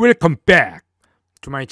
Welcome back to my.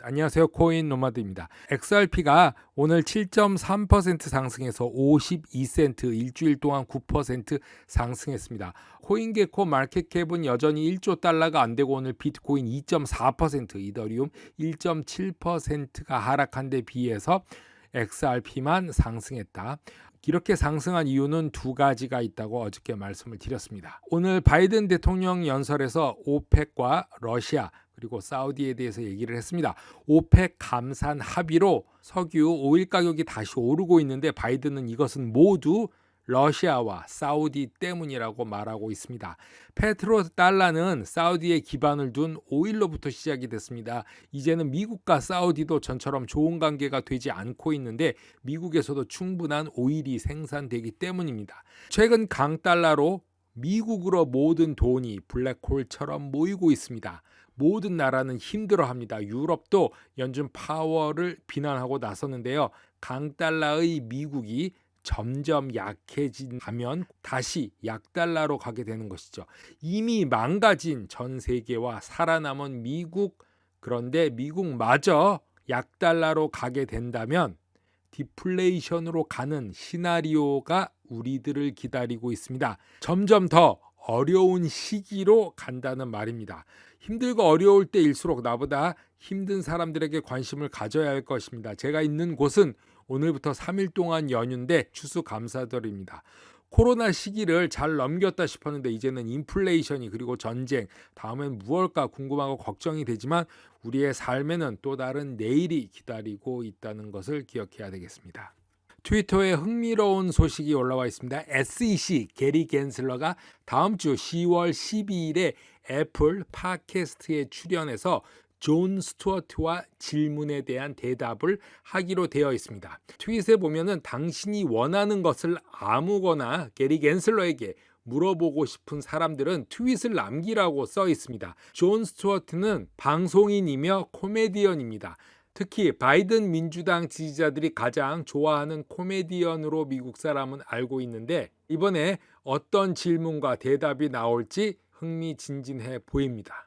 안녕하세요. 코인 노마드입니다. XRP가 오늘 7.3% 상승해서 52센트 일주일 동안 9% 상승했습니다. 코인게코 마켓캡은 여전히 1조 달러가 안 되고 오늘 비트코인 2.4%, 이더리움 1.7%가 하락한 데 비해서 XRP만 상승했다. 이렇게 상승한 이유는 두 가지가 있다고 어저께 말씀을 드렸습니다. 오늘 바이든 대통령 연설에서 오펙과 러시아 그리고 사우디에 대해서 얘기를 했습니다. 오펙 감산 합의로 석유 오일 가격이 다시 오르고 있는데 바이든은 이것은 모두 러시아와 사우디 때문이라고 말하고 있습니다. 페트로 달러는 사우디에 기반을 둔 오일로부터 시작이 됐습니다. 이제는 미국과 사우디도 전처럼 좋은 관계가 되지 않고 있는데 미국에서도 충분한 오일이 생산되기 때문입니다. 최근 강달러로 미국으로 모든 돈이 블랙홀처럼 모이고 있습니다. 모든 나라는 힘들어합니다. 유럽도 연준 파워를 비난하고 나섰는데요. 강달러의 미국이 점점 약해진다면 다시 약달러로 가게 되는 것이죠. 이미 망가진 전 세계와 살아남은 미국 그런데 미국마저 약달러로 가게 된다면 디플레이션으로 가는 시나리오가 우리들을 기다리고 있습니다. 점점 더 어려운 시기로 간다는 말입니다. 힘들고 어려울 때일수록 나보다 힘든 사람들에게 관심을 가져야 할 것입니다. 제가 있는 곳은 오늘부터 3일 동안 연휴인데 추수 감사절입니다. 코로나 시기를 잘 넘겼다 싶었는데 이제는 인플레이션이 그리고 전쟁 다음엔 무엇일까 궁금하고 걱정이 되지만 우리의 삶에는 또 다른 내일이 기다리고 있다는 것을 기억해야 되겠습니다. 트위터에 흥미로운 소식이 올라와 있습니다. SEC 게리 겐슬러가 다음 주 10월 12일에 애플 팟캐스트에 출연해서 존 스튜어트와 질문에 대한 대답을 하기로 되어 있습니다. 트윗에 보면은 당신이 원하는 것을 아무거나 게리 겐슬러에게 물어보고 싶은 사람들은 트윗을 남기라고 써 있습니다. 존 스튜어트는 방송인이며 코미디언입니다. 특히 바이든 민주당 지지자들이 가장 좋아하는 코미디언으로 미국 사람은 알고 있는데 이번에 어떤 질문과 대답이 나올지 흥미진진해 보입니다.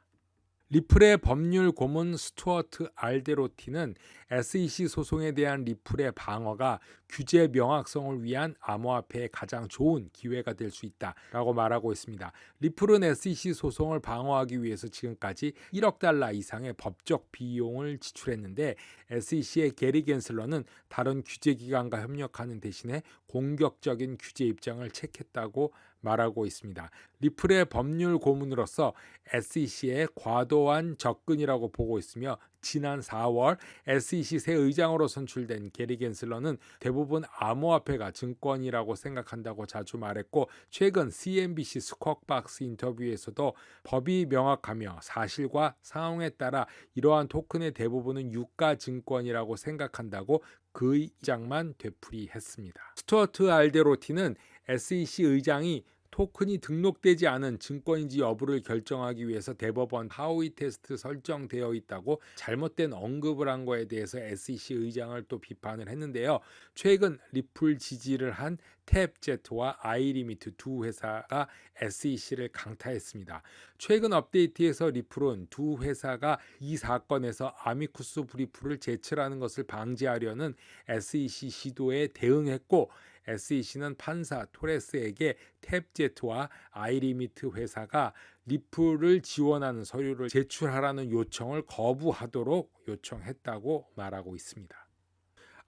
리플의 법률 고문 스튜어트 알데로티는 SEC 소송에 대한 리플의 방어가 규제 명확성을 위한 암호화폐의 가장 좋은 기회가 될 수 있다라고 말하고 있습니다. 리플은 SEC 소송을 방어하기 위해서 지금까지 1억 달러 이상의 법적 비용을 지출했는데 SEC의 게리 겐슬러는 다른 규제 기관과 협력하는 대신에 공격적인 규제 입장을 책했다고 말하고 있습니다. 리플의 법률 고문으로서 SEC의 과도한 접근이라고 보고 있으며 지난 4월 SEC 새 의장으로 선출된 게리 겐슬러는 대부분 암호화폐가 증권이라고 생각한다고 자주 말했고 최근 CNBC 스쿼박스 인터뷰에서도 법이 명확하며 사실과 상황에 따라 이러한 토큰의 대부분은 유가 증권이라고 생각한다고 그 의장만 되풀이했습니다. 스튜어트 알데로티는 SEC 의장이 토큰이 등록되지 않은 증권인지 여부를 결정하기 위해서 대법원 하우이 테스트 설정되어 있다고 잘못된 언급을 한 거에 대해서 SEC 의장을 또 비판을 했는데요. 최근 리플 지지를 한 탭제트와 아이리미트 두 회사가 SEC를 강타했습니다. 최근 업데이트에서 리플은 두 회사가 이 사건에서 아미쿠스 브리프를 제출하는 것을 방지하려는 SEC 시도에 대응했고 SEC는 판사 토레스에게 탭제트와 아이리미트 회사가 리플을 지원하는 서류를 제출하라는 요청을 거부하도록 요청했다고 말하고 있습니다.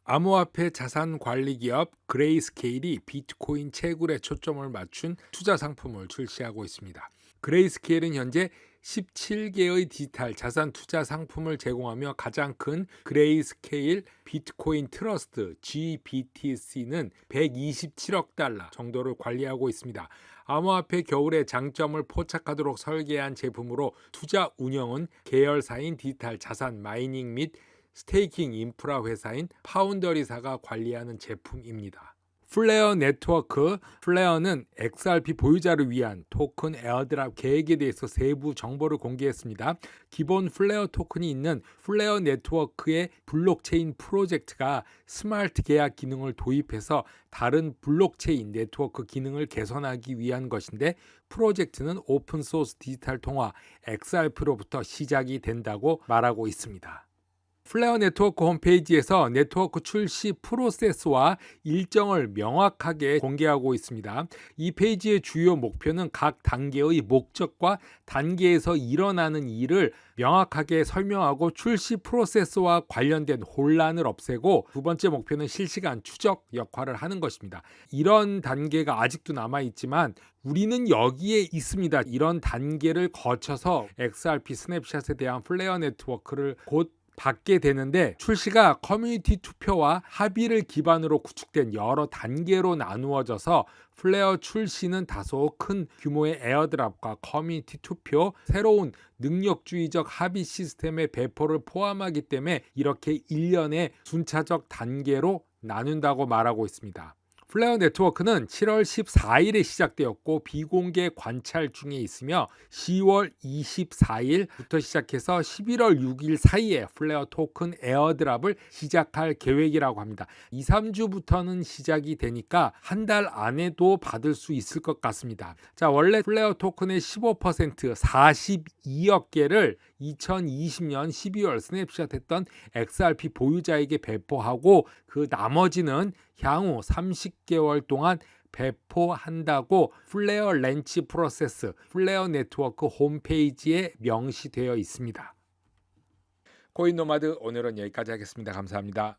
암호화폐 자산 관리 기업 그레이스케일이 비트코인 채굴에 초점을 맞춘 투자 상품을 출시하고 있습니다. 그레이스케일은 현재 17개의 디지털 자산 투자 상품을 제공하며 가장 큰 그레이스케일 비트코인 트러스트 GBTC는 127억 달러 정도를 관리하고 있습니다. 암호화폐 겨울의 장점을 포착하도록 설계한 제품으로 투자 운영은 계열사인 디지털 자산 마이닝 및 스테이킹 인프라 회사인 파운더리사가 관리하는 제품입니다. 플레어 네트워크, 플레어는 XRP 보유자를 위한 토큰 에어드랍 계획에 대해서 세부 정보를 공개했습니다. 기본 플레어 토큰이 있는 플레어 네트워크의 블록체인 프로젝트가 스마트 계약 기능을 도입해서 다른 블록체인 네트워크 기능을 개선하기 위한 것인데 프로젝트는 오픈소스 디지털 통화 XRP로부터 시작이 된다고 말하고 있습니다. 플레어 네트워크 홈페이지에서 네트워크 출시 프로세스와 일정을 명확하게 공개하고 있습니다. 이 페이지의 주요 목표는 각 단계의 목적과 단계에서 일어나는 일을 명확하게 설명하고 출시 프로세스와 관련된 혼란을 없애고 두 번째 목표는 실시간 추적 역할을 하는 것입니다. 이런 단계가 아직도 남아 있지만 우리는 여기에 있습니다. 이런 단계를 거쳐서 XRP 스냅샷에 대한 플레어 네트워크를 곧 받게 되는데 출시가 커뮤니티 투표와 합의를 기반으로 구축된 여러 단계로 나누어져서 플레어 출시는 다소 큰 규모의 에어드랍과 커뮤니티 투표, 새로운 능력주의적 합의 시스템의 배포를 포함하기 때문에 이렇게 일련의 순차적 단계로 나눈다고 말하고 있습니다. 플레어 네트워크는 7월 14일에 시작되었고 비공개 관찰 중에 있으며 10월 24일부터 시작해서 11월 6일 사이에 플레어 토큰 에어드랍을 시작할 계획이라고 합니다. 2, 3주부터는 시작이 되니까 한 달 안에도 받을 수 있을 것 같습니다. 자, 원래 플레어 토큰의 15% 42억 개를 2020년 12월 스냅샷 했던 XRP 보유자에게 배포하고 그 나머지는 향후 30 개월 동안 배포한다고 플레어 렌치 프로세스 플레어 네트워크 홈페이지에 명시되어 있습니다. 코인 노마드 오늘은 여기까지 하겠습니다. 감사합니다.